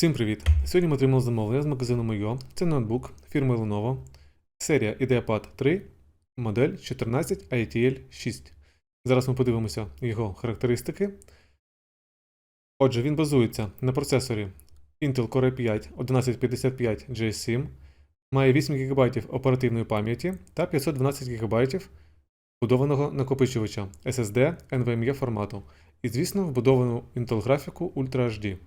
Всім привіт! Сьогодні ми отримали замовлення з магазину Мойо. Це ноутбук фірми Lenovo, серія IdeaPad 3, модель 14 ITL 6. Зараз ми подивимося його характеристики. Отже, він базується на процесорі Intel Core i5 1155 J7, має 8 ГБ оперативної пам'яті та 512 ГБ вбудованого накопичувача SSD NVMe формату і, звісно, вбудовану Intel графіку Ultra HD.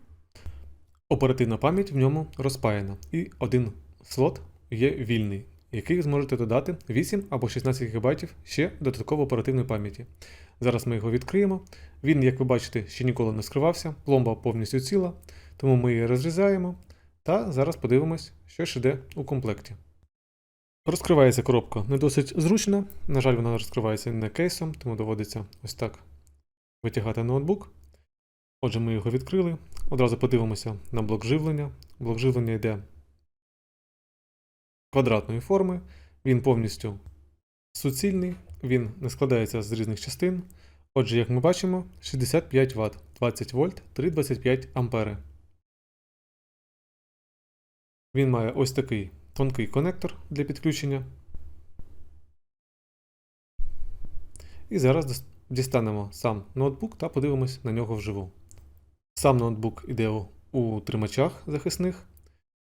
Оперативна пам'ять в ньому розпаяна, і один слот є вільний, який ви зможете додати 8 або 16 ГБ ще додатково оперативної пам'яті. Зараз ми його відкриємо. Він, як ви бачите, ще ніколи не скривався, пломба повністю ціла, тому ми її розрізаємо та зараз подивимось, що ж іде у комплекті. Розкривається коробка не досить зручно. На жаль, вона розкривається не кейсом, тому доводиться ось так витягати ноутбук. Отже, ми його відкрили. Одразу подивимося на блок живлення. Блок живлення йде квадратної форми, він повністю суцільний, він не складається з різних частин. Отже, як ми бачимо, 65 Вт, 20 вольт, 3,25 ампери. Він має ось такий тонкий конектор для підключення. І зараз дістанемо сам ноутбук та подивимось на нього вживу. Сам ноутбук іде у- тримачах захисних.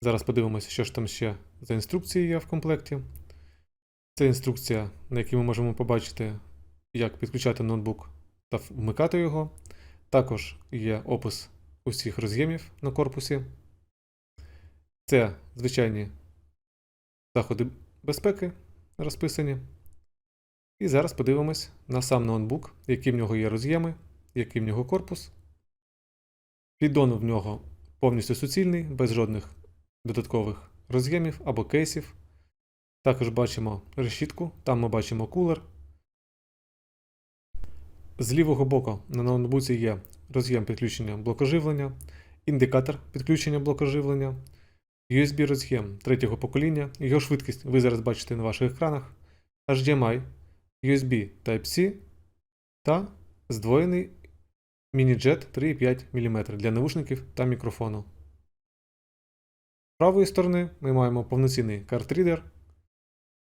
Зараз подивимося, що ж там ще за інструкції є в комплекті. Це інструкція, на якій ми можемо побачити, як підключати ноутбук та вмикати його. Також є опис усіх роз'ємів на корпусі. Це звичайні заходи безпеки розписані. І зараз подивимось на сам ноутбук, які в нього є роз'єми, який в нього корпус. Піддон в нього повністю суцільний, без жодних додаткових роз'ємів або кейсів. Також бачимо решітку, там ми бачимо кулер. З лівого боку на ноутбуці є роз'єм підключення блокоживлення, індикатор підключення блокоживлення, USB роз'єм третього покоління, його швидкість ви зараз бачите на ваших екранах, HDMI, USB Type-C та здвоєний міні-джет 3,5 мм для навушників та мікрофону. З правої сторони ми маємо повноцінний картрідер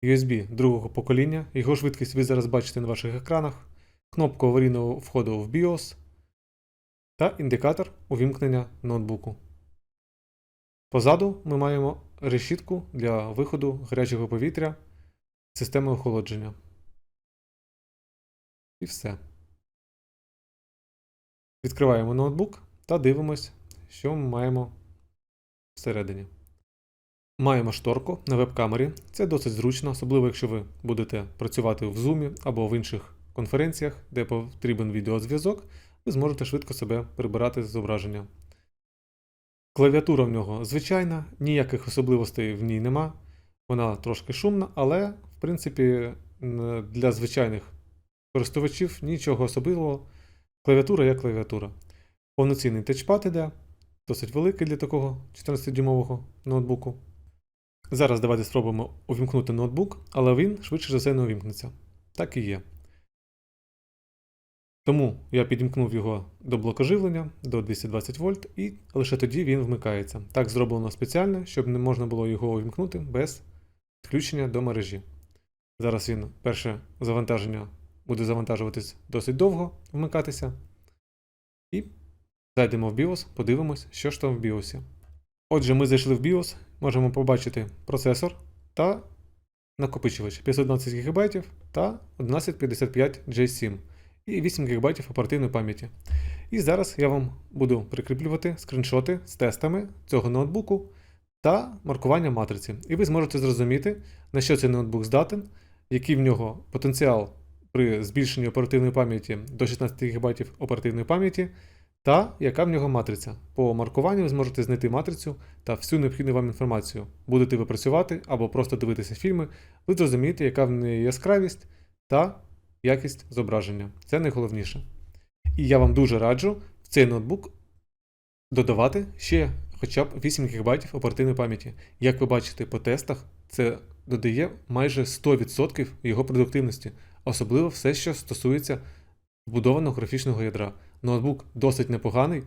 USB другого покоління. Його швидкість ви зараз бачите на ваших екранах, кнопку аварійного входу в BIOS та індикатор увімкнення ноутбуку. Позаду ми маємо решітку для виходу гарячого повітря системи охолодження. І все. Відкриваємо ноутбук та дивимось, що ми маємо всередині. Маємо шторку на веб-камері. Це досить зручно, особливо якщо ви будете працювати в Zoom або в інших конференціях, де потрібен відеозв'язок, ви зможете швидко себе прибирати з зображення. Клавіатура в нього звичайна, ніяких особливостей в ній нема. Вона трошки шумна, але, в принципі, для звичайних користувачів нічого особливого. Клавіатура як клавіатура. Повноцінний тачпад іде, досить великий для такого 14-дюймового ноутбуку. Зараз давайте спробуємо увімкнути ноутбук, але він швидше за все не увімкнеться. Так і є. Тому я підімкнув його до блока живлення до 220 вольт, і лише тоді він вмикається. Так зроблено спеціально, щоб не можна було його увімкнути без підключення до мережі. Зараз він перше завантаження завантажуватись досить довго, вмикатися. І зайдемо в BIOS, подивимось, що ж там в BIOS. Отже, ми зайшли в BIOS, можемо побачити процесор та накопичувач 512 ГБ та 1155 J7 і 8 ГБ оперативної пам'яті. І зараз я вам буду прикріплювати скріншоти з тестами цього ноутбуку та маркування матриці. І ви зможете зрозуміти, на що цей ноутбук здатен, який в нього потенціал при збільшенні оперативної пам'яті до 16 ГБ оперативної пам'яті, та яка в нього матриця. По маркуванню ви зможете знайти матрицю та всю необхідну вам інформацію. Будете ви працювати або просто дивитися фільми, ви зрозумієте, яка в неї яскравість та якість зображення. Це найголовніше. І я вам дуже раджу в цей ноутбук додавати ще хоча б 8 ГБ оперативної пам'яті. Як ви бачите по тестах, це додає майже 100% його продуктивності, особливо все, що стосується вбудованого графічного ядра. Ноутбук досить непоганий,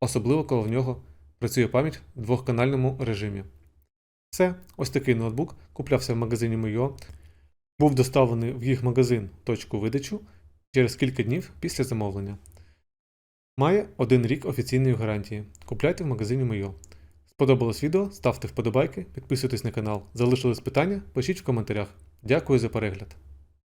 особливо коли в нього Працює пам'ять в двохканальному режимі. Все, ось такий ноутбук куплявся в магазині Мийо. Був доставлений в їх магазин точку видачу через кілька днів після замовлення. Має один рік офіційної гарантії. Купляйте в магазині Мийо. Сподобалось відео? Ставте вподобайки, підписуйтесь на канал. Залишились питання? Пишіть в коментарях. Дякую за перегляд.